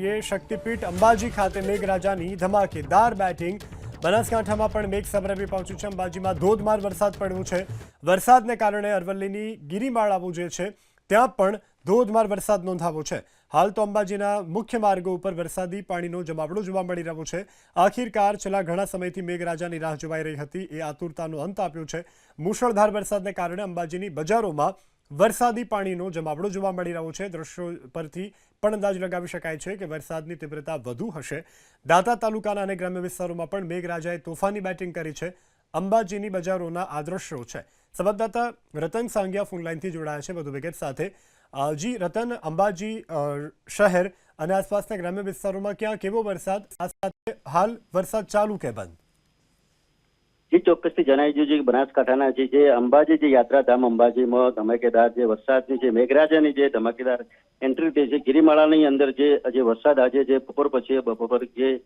એ શક્તિપીઠ અંબાજી ખાતે મેઘરાજાની ધમાકેદાર બેટિંગ. બનાસકાંઠામાં પણ મેઘ સમરભી પહોંચ્યું છે. અંબાજીમાં ધોધમાર વરસાદ પડ્યો છે. વરસાદને કારણે અરવલ્લીની ગિરિમાળાઓ જે છે. ત્યાં પણ ધોધમાર વરસાદ નોંધાવો છે. હાલ તો અંબાજીના મુખ્ય માર્ગો ઉપર વરસાદી પાણીનો જમાવડો જોવા મળી રહ્યો છે. આખિરકાર છેલ્લા ઘણા સમયથી મેઘરાજાની રાહ જોવાઈ રહી હતી. એ આતુરતાનો અંત આપ્યો છે. મુશળધાર વરસાદને કારણે અંબાજીની બજારોમાં વરસાદી પાણીનો જમાવડો જોવા મળી રહ્યો છે. દ્રશ્યો પરથી પણ અંદાજ લગાવી શકાય છે કે વરસાદની તીવ્રતા વધુ હશે. દાંતા તાલુકાના અને ગ્રામ્ય વિસ્તારોમાં પણ મેઘરાજાએ તોફાની બેટિંગ કરી છે. અંબાજીની બજારોના આ છે. સંવાદદાતા રતન સાંગિયા ફોનલાઈનથી જોડાયા છે. વધુ વિગત સાથે જી, રતન, અંબાજી શહેર અને આસપાસના ગ્રામ્ય વિસ્તારોમાં ક્યાં કેવો વરસાદ? આ સાથે હાલ વરસાદ ચાલુ કે બંધ? જી ચોક્કસથી જણાવી દઉં છે કે બનાસકાંઠાના જે જે અંબાજી જે યાત્રાધામ અંબાજીમાં ધમાકેદાર જે વરસાદની જે મેઘરાજાની જે ધમાકેદાર એન્ટ્રી થઈ છે, ગિરિમાળાની અંદર જે જે વરસાદ આજે જે બપોર પછી, બપોર જે